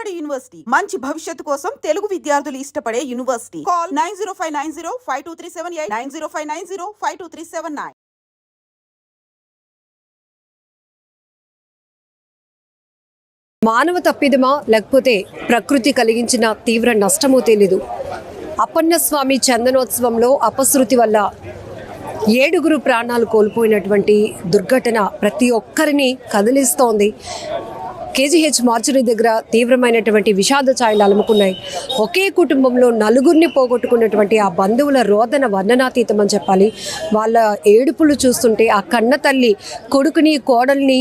Vijayawada university. మంచి భవిష్యత్తు కోసం తెలుగు విద్యార్థులు ఇష్టపడే university. Call nine zero five nine zero five two three seven eight nine zero five nine zero five two three seven nine. మానవ తప్పిదమా? లేకపోతే ప్రకృతి కలిగించిన తీవ్ర నష్టమో తెలీదు. అప్పన్న స్వామి చందనోత్సవంలో అపశృతి వల్ల ఏడుగురు ప్రాణాలు కోల్పోయినటువంటి దుర్ఘటన ప్రతి ఒక్కరిని కదిలిస్తోంది. కేజీహెచ్ మార్చురీ దగ్గర తీవ్రమైనటువంటి విషాద ఛాయలు అలుముకున్నాయి. ఒకే కుటుంబంలో నలుగురిని పోగొట్టుకున్నటువంటి ఆ బంధువుల రోదన వర్ణనాతీతం అని చెప్పాలి. వాళ్ళ ఏడుపులు చూస్తుంటే ఆ కన్న తల్లి కొడుకుని కోడల్ని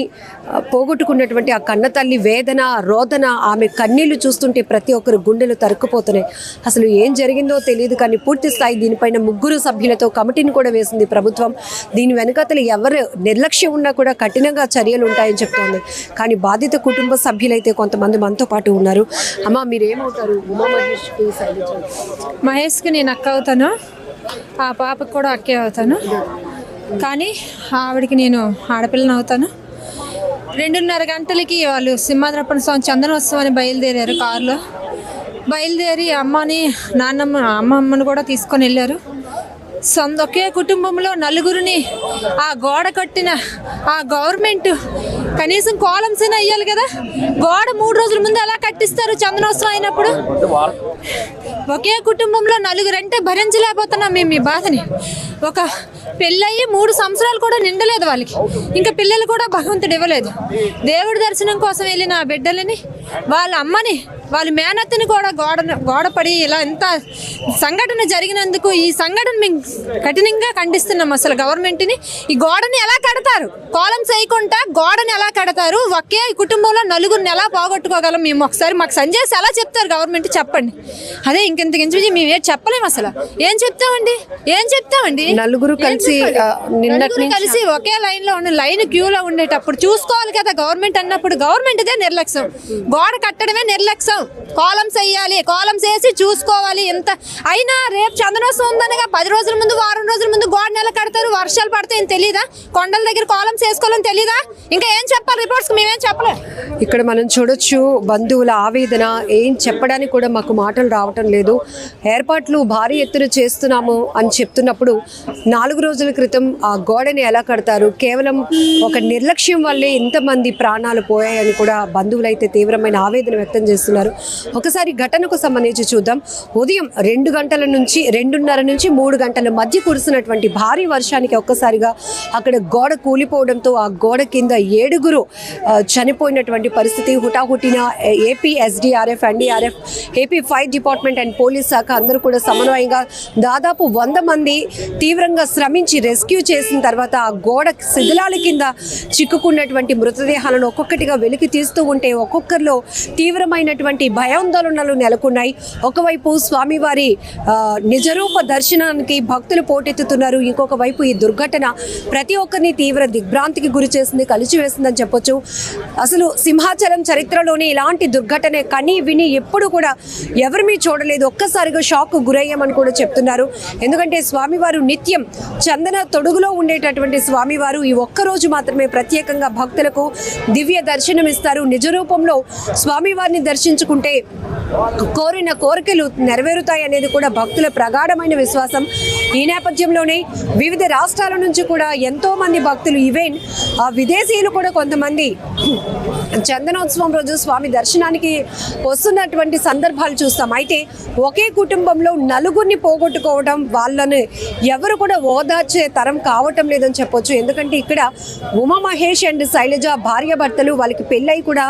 పోగొట్టుకున్నటువంటి ఆ కన్న తల్లి వేదన రోదన ఆమె కన్నీళ్ళు చూస్తుంటే ప్రతి ఒక్కరు గుండెలు తరుక్కుపోతున్నాయి. అసలు ఏం జరిగిందో తెలియదు కానీ పూర్తి స్థాయి దీనిపైన ముగ్గురు సభ్యులతో కమిటీని కూడా వేసింది ప్రభుత్వం. దీని వెనకాతలు ఎవరు నిర్లక్ష్యం ఉన్నా కూడా కఠినంగా చర్యలు ఉంటాయని చెప్తోంది. కానీ బాధిత కుటుంబ కుటుంబ సభ్యులైతే కొంతమంది మనతో పాటు ఉన్నారు. అమ్మా మీరు ఏమవుతారు ఉమా మహేష్కి మహేష్కి నేను అక్క అవుతాను. ఆ పాపకు కూడా అక్కే అవుతాను. కానీ ఆవిడకి నేను ఆడపిల్లని అవుతాను. రెండున్నర గంటలకి వాళ్ళు సింహాద్రపణ స్వామి చందనోత్సవం అని బయలుదేరారు కారులో. బయలుదేరి అమ్మని నాన్నమ్మ అమ్మమ్మని కూడా తీసుకొని వెళ్ళారు. సొంత ఒకే కుటుంబంలో నలుగురిని ఆ గోడ కట్టిన ఆ గవర్నమెంట్ కనీసం కాలమ్స్ అయినా అయ్యాలి కదా? గోడ మూడు రోజుల ముందు ఎలా కట్టిస్తారు చందనోత్సవం అయినప్పుడు? ఒకే కుటుంబంలో నలుగురంటే భరించలేకపోతున్నాం మేము ఈ బాధని. ఒక పెళ్ళయి మూడు సంవత్సరాలు కూడా నిండలేదు వాళ్ళకి. ఇంకా పిల్లలు కూడా భగవంతుడు ఇవ్వలేదు. దేవుడి దర్శనం కోసం వెళ్ళిన ఆ బిడ్డలని వాళ్ళ అమ్మని వాళ్ళ మేనత్తని కూడా గోడ గోడపడి ఇలా ఎంత సంఘటన జరిగినందుకు ఈ సంఘటన మేము కఠినంగా ఖండిస్తున్నాం అసలు గవర్నమెంట్ని. ఈ గోడని ఎలా కడతారు? కాలమ్స్ వేయకుండా గోడని ఎలా కడతారు ఒకే కుటుంబంలో నలుగురిని ఎలా పోగొట్టుకోగలం మేము? ఒకసారి మాకు సంజయ్ ఎలా చెప్తారు గవర్నమెంట్ చెప్పండి. అదే ఇంకెంత గించి మేము ఏం చెప్పలేము అసలు. ఏం చెప్తామండి? ఏం చెప్తామండి? నలుగురు కలిసి, నిన్నటి కలిసి ఒకే లైన్లో ఉన్న లైన్ క్యూలో ఉండేటప్పుడు చూసుకోవాలి కదా గవర్నమెంట్ అన్నప్పుడు. గవర్నమెంట్ దే నిర్లక్ష్యం. గోడ కట్టడమే నిర్లక్ష్యం. కాలమ్స్ వేయాలి కాలమ్స్ వేసి చూసుకోవాలి ఎంత. అయినా రేపు చందనోత్సవం ఉందనగా పది రోజుల ముందు వారం రోజుల ముందు గోడ నెల కడతారు. వర్షాలు పడతాయని తెలీదా? కొండల దగ్గర కాలమ్స్ వేసుకోవాలని తెలీదా? ఇంకా ఏం చెప్పాలి? రిపోర్ట్స్ మేమేం చెప్పలేం. ఇక్కడ మనం చూడొచ్చు బంధువుల ఆవేదన ఏం చెప్పడానికి కూడా మాకు మాటలు రావటం లేదు. ఏర్పాట్లు భారీ ఎత్తున చేస్తున్నాము అని చెప్తున్నప్పుడు నాలుగు రోజుల క్రితం ఆ గోడని ఎలా కడతారు? కేవలం ఒక నిర్లక్ష్యం వల్లే ఇంతమంది ప్రాణాలు పోయాయని కూడా బంధువులైతే తీవ్రమైన ఆవేదన వ్యక్తం చేస్తున్నారు. ఒకసారి ఘటనకు సంబంధించి చూద్దాం. ఉదయం రెండు గంటల నుంచి రెండున్నర నుంచి మూడు గంటల మధ్య కురిసినటువంటి భారీ వర్షానికి ఒక్కసారిగా అక్కడ గోడ కూలిపోవడంతో ఆ గోడ కింద ఏడుగురు చనిపోయినటువంటి పరిస్థితి హుటాహుటిన AP SDRF NDRF AP fire department and police శాఖ అందరూ కూడా సమన్వయంగా దాదాపు వంద మంది తీవ్రంగా శ్రమించి రెస్క్యూ చేసిన తర్వాత ఆ గోడ శిథిలాల కింద చిక్కుకున్నటువంటి మృతదేహాలను ఒక్కొక్కటిగా వెలికి తీస్తూ ఉంటే ఒక్కొక్కరిలో తీవ్రమైనటువంటి భయాందోళనలు నెలకొన్నాయి. ఒకవైపు స్వామివారి నిజరూప దర్శనానికి భక్తులు పోటెత్తుతున్నారు. ఇంకొక వైపు ఈ దుర్ఘటన ప్రతి ఒక్కరిని తీవ్ర దిగ్భ్రాంతికి గురి చేసింది కలిచివేసిందని చెప్పొచ్చు. అసలు సింహాచలం చరిత్రలోనే ఇలాంటి దుర్ఘటన కని విని ఎప్పుడు కూడా ఎవరు మీ చూడలేదు. ఒక్కసారిగా షాక్ గురయ్యామని కూడా చెప్తున్నారు. ఎందుకంటే స్వామివారు నిత్యం చందన తొడుగులో ఉండేటటువంటి స్వామివారు. ఈ ఒక్క రోజు మాత్రమే ప్రత్యేకంగా భక్తులకు దివ్య దర్శనం ఇస్తారు నిజ రూపంలో స్వామివారిని దర్శించుకుంటే కోరిన కోరికలు నెరవేరుతాయి అనేది కూడా భక్తుల ప్రగాఢమైన విశ్వాసం. ఈ నేపథ్యంలోనే వివిధ రాష్ట్రాల నుంచి కూడా ఎంతో మంది భక్తులు ఈవెన్ ఆ విదేశీయులు కూడా కొంతమంది చందనోత్సవం రోజు స్వామి దర్శనానికి వస్తున్నటువంటి సందర్భాలు చూస్తాం. అయితే ఒకే కుటుంబంలో నలుగురిని పోగొట్టుకోవడం వాళ్ళని ఎవరు కూడా ఓదార్చే తరం కావటం లేదని చెప్పొచ్చు. ఎందుకంటే ఇక్కడ ఉమా మహేష్ అండ్ శైలజ భార్య భర్తలు వాళ్ళకి పెళ్ళై కూడా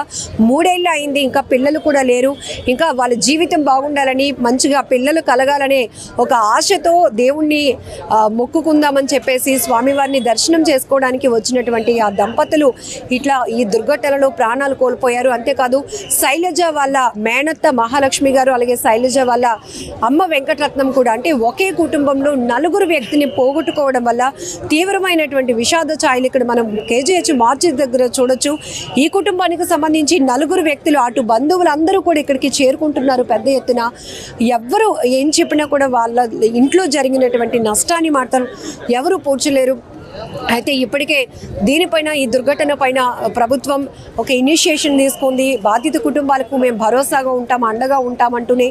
మూడేళ్ళు అయింది. ఇంకా పిల్లలు కూడా లేరు. ఇంకా వాళ్ళ జీవితం బాగుండాలని మంచిగా పిల్లలు కలగాలనే ఒక ఆశతో దేవుణ్ణి మొక్కుకుందామని చెప్పేసి స్వామివారిని దర్శనం చేసుకోవడానికి వచ్చినటువంటి ఆ దంపతులు ఇట్లా ఈ దుర్ఘటనలో ప్రాణాలు కోల్పోయారు. అంతేకాదు శైలజ వాళ్ళ మేనత్త మహాలక్ష్మి గారు అలాగే శైలజ వాళ్ళ అమ్మ వెంకటరత్నం కూడా అంటే ఒకే కుటుంబంలో నలుగురు వ్యక్తిని పోగొట్టుకోవడం వల్ల తీవ్రమైనటువంటి విషాద ఛాయలు ఇక్కడ మనం కేజీహెచ్ మార్చి దగ్గర చూడొచ్చు. ఈ కుటుంబానికి సంబంధించి నలుగురు వ్యక్తులు అటు బంధువులందరూ కూడా ఇక్కడికి చేరుకుంటున్నారు పెద్ద ఎత్తున. ఎవ్వరు ఏం చెప్పినా కూడా వాళ్ళ ఇంట్లో జరిగినటువంటి నష్టాన్ని మాత్రం ఎవరు పోడ్చలేరు అయితే ఇప్పటికే దీనిపైన ఈ దుర్ఘటన పైన ప్రభుత్వం ఒక ఇనిషియేషన్ తీసుకుంది. బాధిత కుటుంబాలకు మేము భరోసాగా ఉంటాం అండగా ఉంటామంటూనే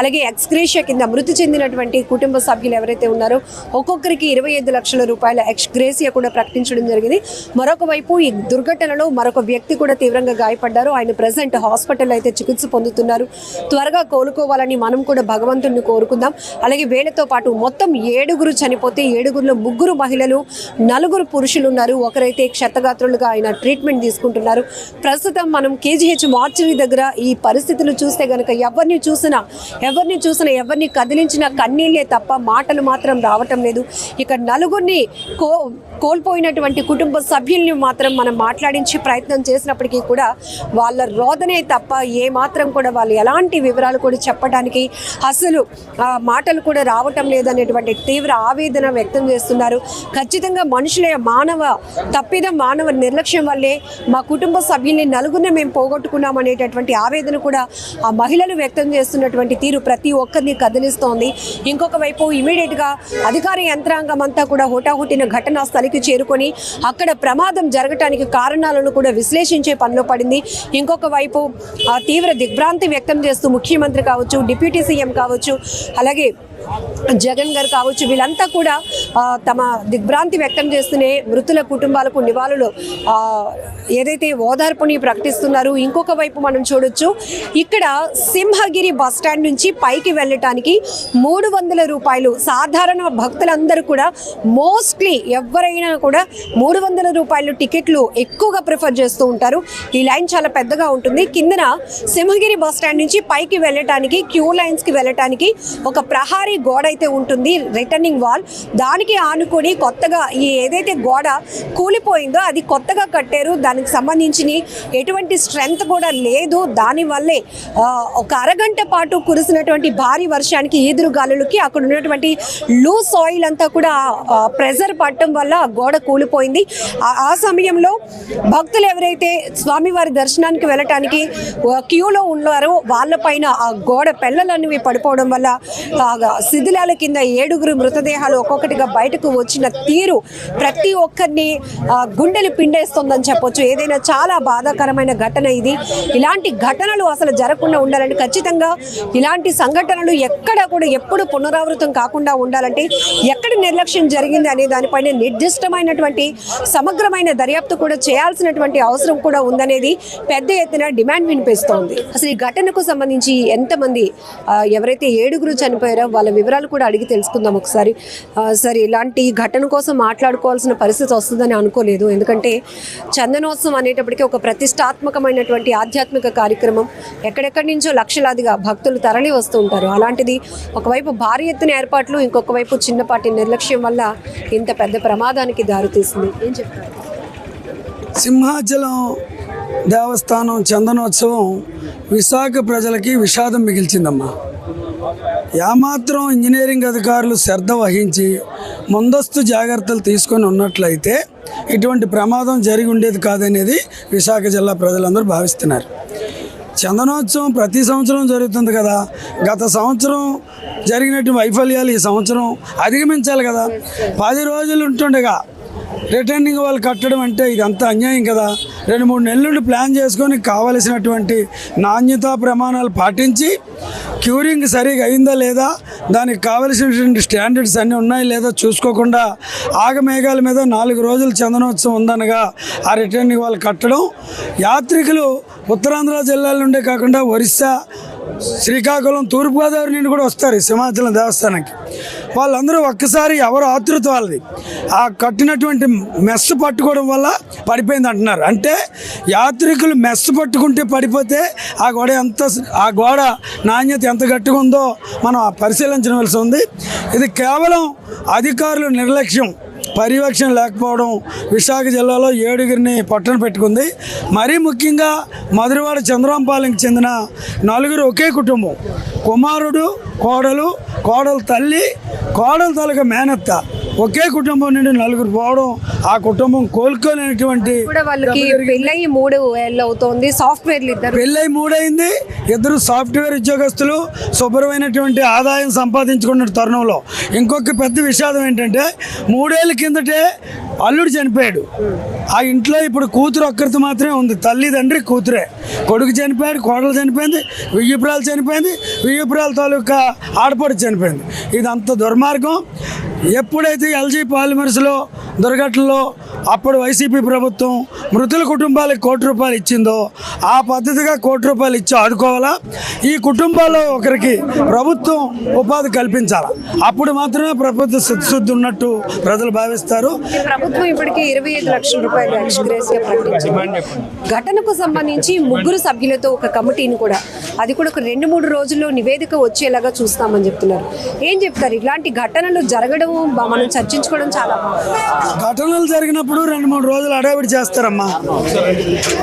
అలాగే ఎక్స్గ్రేషియా కింద మృతి చెందినటువంటి కుటుంబ సభ్యులు ఎవరైతే ఉన్నారో ఒక్కొక్కరికి ఇరవై ఐదు లక్షల రూపాయల ఎక్స్గ్రేసియా కూడా ప్రకటించడం జరిగింది. మరొక వైపు ఈ దుర్ఘటనలో మరొక వ్యక్తి కూడా తీవ్రంగా గాయపడ్డారు. ఆయన ప్రజెంట్ హాస్పిటల్ అయితే చికిత్స పొందుతున్నారు. త్వరగా కోలుకోవాలని మనం కూడా భగవంతుడిని కోరుకుందాం. అలాగే వీళ్ళతో పాటు మొత్తం ఏడుగురు చనిపోతే ఏడుగురులో ముగ్గురు మహిళలు నలుగురు పురుషులు ఉన్నారు ఒకరైతే క్షతగాత్రులుగా ఆయన ట్రీట్మెంట్ తీసుకుంటున్నారు. ప్రస్తుతం మనం కేజీహెచ్ మార్చరీ దగ్గర ఈ పరిస్థితులు చూస్తే గనక ఎవరిని చూసినా ఎవరిని చూసినా ఎవరిని కదిలించినా కన్నీళ్ళే తప్ప మాటలు మాత్రం రావటం లేదు. ఇక నలుగురిని కో కోల్పోయినటువంటి కుటుంబ సభ్యుల్ని మాత్రం మనం మాట్లాడించే ప్రయత్నం చేసినప్పటికీ కూడా వాళ్ళ రోదనే తప్ప ఏ మాత్రం కూడా వాళ్ళు ఎలాంటి వివరాలు కూడా చెప్పడానికి అసలు మాటలు కూడా రావటం లేదనేటువంటి తీవ్ర ఆవేదన వ్యక్తం చేస్తున్నారు. ఖచ్చితంగా మనుషుల మానవ తప్పిదం మానవ నిర్లక్ష్యం వల్లే మా కుటుంబ సభ్యుల్ని నలుగురిని మేము పోగొట్టుకున్నాం అనేటటువంటి ఆవేదన కూడా ఆ మహిళలు వ్యక్తం చేస్తున్నటువంటి తీరు ప్రతి ఒక్కరిని కదిలిస్తోంది. ఇంకొక వైపు ఇమీడియట్గా అధికార యంత్రాంగం అంతా కూడా హుటాహుటిన ఘటనా స్థలికి చేరుకొని అక్కడ ప్రమాదం జరగటానికి కారణాలను కూడా విశ్లేషించే పనిలో పడింది. ఇంకొక వైపు ఆ తీవ్ర దిగ్భ్రాంతి వ్యక్తం చేస్తూ ముఖ్యమంత్రి కావచ్చు డిప్యూటీ సీఎం కావచ్చు అలాగే జగన్ గారు కావచ్చు వీళ్ళంతా కూడా తమ దిగ్భ్రాంతి వ్యక్తం చేస్తూనే మృతుల కుటుంబాలకు నివాళులు ఏదైతే ఓదార్పుని ప్రకటిస్తున్నారు ఇంకొక వైపు మనం చూడొచ్చు. ఇక్కడ సింహగిరి బస్ స్టాండ్ నుంచి పైకి వెళ్ళటానికి మూడు వందల రూపాయలు సాధారణ భక్తులందరూ కూడా మోస్ట్లీ ఎవరైనా కూడా మూడు వందల రూపాయలు టికెట్లు ఎక్కువగా ప్రిఫర్ చేస్తూ ఉంటారు. ఈ లైన్ చాలా పెద్దగా ఉంటుంది. కిందన సింహగిరి బస్ స్టాండ్ నుంచి పైకి వెళ్ళటానికి క్యూ లైన్స్కి వెళ్ళటానికి ఒక ప్రహారీ గోడ అయితే ఉంటుంది రిటర్నింగ్ వాల్ దానికి ఆనుకొని కొత్తగా ఈ ఏదైతే గోడ కూలిపోయిందో అది కొత్తగా కట్టారు. దానికి సంబంధించిన ఎటువంటి స్ట్రెంగ్త్ కూడా లేదు. దానివల్లే ఒక అరగంట పాటు కురిసినటువంటి భారీ వర్షానికి ఈదురు గాలులకి అక్కడ ఉన్నటువంటి లూ సాయిల్ అంతా కూడా ప్రెజర్ పడటం వల్ల ఆ గోడ కూలిపోయింది. ఆ- సమయంలో భక్తులు ఎవరైతే స్వామివారి దర్శనానికి వెళ్ళటానికి క్యూలో ఉన్నారో వాళ్ళపైన ఆ గోడ పెళ్ళలన్నవి పడిపోవడం వల్ల శిథిలాల కింద ఏడుగురు మృతదేహాలు ఒక్కొక్కటిగా బయటకు వచ్చిన తీరు ప్రతి ఒక్కరిని గుండెలు పిండేస్తుందని చెప్పొచ్చు. ఏదైనా చాలా బాధాకరమైన ఘటన ఇది. ఇలాంటి ఘటనలు అసలు జరగకుండా ఉండాలంటే ఖచ్చితంగా ఇలాంటి సంఘటనలు ఎక్కడ కూడా ఎప్పుడు పునరావృతం కాకుండా ఉండాలంటే ఎక్కడ నిర్లక్ష్యం జరిగింది అనే దానిపైన నిర్దిష్టమైనటువంటి సమగ్రమైన దర్యాప్తు కూడా చేయాల్సినటువంటి అవసరం కూడా ఉందనేది పెద్ద ఎత్తున డిమాండ్ వినిపిస్తోంది. అసలు ఈ ఘటనకు సంబంధించి ఎంతమంది ఎవరైతే ఏడుగురు చనిపోయారో వాళ్ళ వివరాలు కూడా అడిగి తెలుసుకుందాం ఒకసారి. సరే ఇలాంటి ఘటన కోసం మాట్లాడుకోవాల్సిన పరిస్థితి వస్తుందని అనుకోలేదు. ఎందుకంటే చందనోత్సవం అనేటప్పటికీ ఒక ప్రతిష్టాత్మకమైనటువంటి ఆధ్యాత్మిక కార్యక్రమం. ఎక్కడెక్కడి నుంచో లక్షలాదిగా భక్తులు తరలి వస్తూ ఉంటారు. అలాంటిది ఒకవైపు భారీ ఎత్తున ఏర్పాట్లు ఇంకొక వైపు చిన్నపాటి నిర్లక్ష్యం వల్ల ఇంత పెద్ద ప్రమాదానికి దారితీసింది ఏం చెప్తారు? సింహాచలం దేవస్థానం చందనోత్సవం విశాఖ ప్రజలకి విషాదం మిగిల్చిందమ్మా. ఏమాత్రం ఇంజనీరింగ్ అధికారులు శ్రద్ధ వహించి ముందస్తు జాగ్రత్తలు తీసుకొని ఉన్నట్లయితే ఇటువంటి ప్రమాదం జరిగి ఉండేది కాదనేది విశాఖ జిల్లా ప్రజలందరూ భావిస్తున్నారు. చందనోత్సవం ప్రతి సంవత్సరం జరుగుతుంది కదా. గత సంవత్సరం జరిగినటువంటి వైఫల్యాలు ఈ సంవత్సరం అధిగమించాలి కదా. పది రోజులు ఉంటుండగా రిటర్నింగ్ వాళ్ళు కట్టడం అంటే ఇది అంత అన్యాయం కదా. రెండు మూడు నెలల నుండి ప్లాన్ చేసుకొని కావలసినటువంటి నాణ్యతా ప్రమాణాలు పాటించి క్యూరింగ్ సరిగా అయిందా లేదా దానికి కావలసినటువంటి స్టాండర్డ్స్ అన్నీ ఉన్నాయో లేదో చూసుకోకుండా ఆగమేఘాల మీద నాలుగు రోజులు చందనోత్సవం ఉందనగా ఆ రిటర్నింగ్ వాళ్ళు కట్టడం. యాత్రికులు ఉత్తరాంధ్ర జిల్లాల నుండే కాకుండా ఒరిస్సా శ్రీకాకుళం తూర్పుగోదావరి నుండి కూడా వస్తారు సింహాచలం దేవస్థానానికి. వాళ్ళందరూ ఒక్కసారి ఎవరు ఆతృత వాళ్ళది. ఆ కట్టినటువంటి మెస్ పట్టుకోవడం వల్ల పడిపోయింది అంటున్నారు. అంటే యాత్రికులు మెస్ పట్టుకుంటే పడిపోతే ఆ గోడ ఎంత ఆ గోడ నాణ్యత ఎంత గట్టిగా ఉందో మనం పరిశీలించవలసి ఉంది. ఇది కేవలం అధికారుల నిర్లక్ష్యం పర్యవేక్షణ లేకపోవడం విశాఖ జిల్లాలో ఏడుగురిని పట్టణ పెట్టుకుంది. మరీ ముఖ్యంగా మధురవాడ చంద్రాంపాలెంకి చెందిన నలుగురు ఒకే కుటుంబం కుమారుడు కోడలు కోడలు తల్లి కోడలు తాలూకా మేనత్త. ఒకే కుటుంబం నుండి నలుగురు పోవడం ఆ కుటుంబం కోలుకోలేనటువంటి వాళ్ళకి పెళ్ళయి మూడు ఏళ్ళు అవుతోంది. సాఫ్ట్వేర్లు ఇద్దరు. పెళ్ళై మూడైంది ఇద్దరు సాఫ్ట్వేర్ ఉద్యోగస్తులు శుభ్రమైనటువంటి ఆదాయం సంపాదించుకున్న తరుణంలో. ఇంకొక పెద్ద విషాదం ఏంటంటే మూడేళ్ళ కిందటే అల్లుడు చనిపోయాడు. ఆ ఇంట్లో ఇప్పుడు కూతురు ఒక్కరితో మాత్రమే ఉంది. తల్లి తండ్రి కూతురే. కొడుకు చనిపోయాడు కోడలు చనిపోయింది వియ్యపురాలు చనిపోయింది వియ్యపురాల తాలూకా ఆడపడి చనిపోయింది. ఇది అంత దుర్మార్గం. ఎప్పుడైతే ఎల్జీ పాలిమర్స్లో దుర్ఘటనలో అప్పుడు వైసీపీ ప్రభుత్వం మృతుల కుటుంబాలకు కోటి రూపాయలు ఇచ్చిందో ఆ పద్ధతిగా కోటి రూపాయలు ఇచ్చి ఆదుకోవాలా ఈ కుటుంబాల్లో ఒకరికి ప్రభుత్వం ఉపాధి కల్పించాలా? అప్పుడు మాత్రమే ప్రభుత్వ శుద్ధి ఉన్నట్టు ప్రజలు భావిస్తారు. ప్రభుత్వం ఇప్పటికీ ఇరవై ఐదు లక్షల రూపాయలు ఎక్స్గ్రేస్గా ప్రకటించింది ఘటనకు సంబంధించి ముగ్గురు సభ్యులతో ఒక కమిటీని కూడా అది కూడా ఒక రెండు మూడు రోజుల్లో నివేదిక వచ్చేలాగా చూస్తామని చెప్తున్నారు. ఏం చెప్తారు? ఇలాంటి ఘటనలు జరగడం మనం చర్చించుకోవడం చాలా ఘటనలు జరిగినప్పుడు రెండు మూడు రోజులు అడావిడి చేస్తారమ్మా.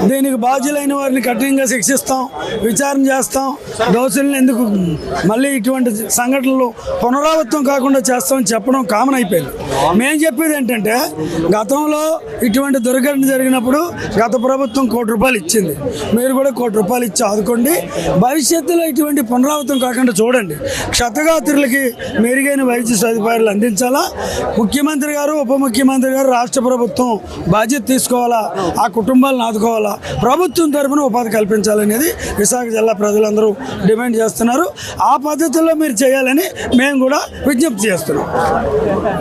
దీనికి బాధ్యులైన వారిని కఠినంగా శిక్షిస్తాం విచారణ చేస్తాం దోషుల్ని ఎందుకు మళ్ళీ ఇటువంటి సంఘటనలు పునరావృతం కాకుండా చేస్తామని చెప్పడం కామన్ అయిపోయింది. మేము చెప్పేది ఏంటంటే గతంలో ఇటువంటి దుర్ఘటన జరిగినప్పుడు గత ప్రభుత్వం కోటి రూపాయలు ఇచ్చింది. మీరు కూడా కోటి రూపాయలు ఇచ్చి ఆదుకోండి. భవిష్యత్తులో ఇటువంటి పునరావృతం కాకుండా చూడండి. క్షతగాత్రులకి మెరుగైన వైద్య సదుపాయాలు అందించాలా? ముఖ్యమంత్రి గారు ఉప ముఖ్యమంత్రి గారు రాష్ట్ర ప్రభుత్వం బాధ్యత తీసుకోవాలా? ఆ కుటుంబాలను ఆదుకోవాలా? ప్రభుత్వం తరఫున ఉపాధి కల్పించాలనేది విశాఖ జిల్లా ప్రజలందరూ డిమాండ్ చేస్తున్నారు. ఆ పద్ధతిలో మీరు చేయాలని మేము కూడా విజ్ఞప్తి చేస్తున్నాం.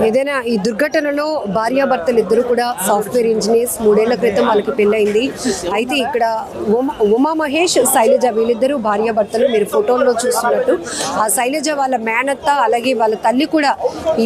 ఏదైనా ఈ దుర్ఘటనలో భార్యాభర్తలు ఇద్దరు కూడా సాఫ్ట్వేర్ ఇంజనీర్స్ మూడేళ్ళ క్రితం వాళ్ళకి పెళ్ళయింది. అయితే ఇక్కడ ఉమా ఉమా మహేష్ శైలజ వీళ్ళిద్దరూ భార్యాభర్తలు మీరు ఫోటోల్లో చూస్తున్నట్టు. ఆ శైలజ వాళ్ళ మేనత్త అలాగే వాళ్ళ తల్లి కూడా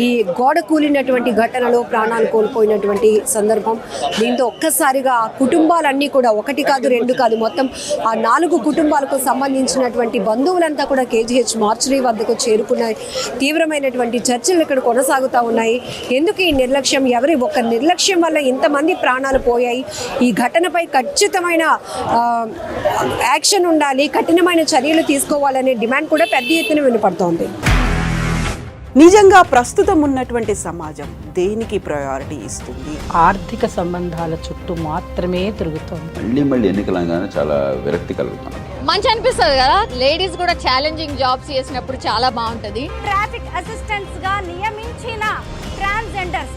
ఈ గోడ కూలినటువంటి ఘటనలో ప్రాణాలు కోల్పోయినటువంటి సందర్భం. దీంతో ఒక్కసారిగా ఆ కుటుంబాలన్నీ కూడా ఒకటి కాదు రెండు కాదు మొత్తం ఆ నాలుగు కుటుంబాలకు సంబంధించినటువంటి బంధువులంతా కూడా కేజీహెచ్ మార్చురీ వద్దకు చేరుకున్నాయి. తీవ్రమైనటువంటి చర్చలు ఇక్కడ కొనసాగుతూ ఉన్నాయి. ఎందుకు ఈ నిర్లక్ష్యం? ఎవరి ఒక నిర్లక్ష్యం వల్ల ఇంతమంది ప్రాణాలు పోయాయి. ఈ ఘటనపై ఖచ్చితమైన యాక్షన్ ఉండాలి కఠినమైన చర్యలు తీసుకోవాలనే డిమాండ్ కూడా పెద్ద ఎత్తున వినపడుతోంది. నిజంగా ప్రస్తుతం ఉన్నటువంటి సమాజం దేనికి ప్రయారిటీ ఇస్తుంది? ఆర్థిక సంబంధాల చుట్టూ మాత్రమే తిరుగుతోంది. మళ్ళీ మళ్ళీ ఎన్నికలంగానే చాలా విరక్తి కలుగుతాను మంచి అనిపిస్తుంది కదా? లేడీస్ కూడా ఛాలెంజింగ్ జాబ్స్ చేసినప్పుడు చాలా బాగుంటది. ట్రాఫిక్ అసిస్టెంట్స్గా నియమించిన ట్రాన్స్జెండర్స్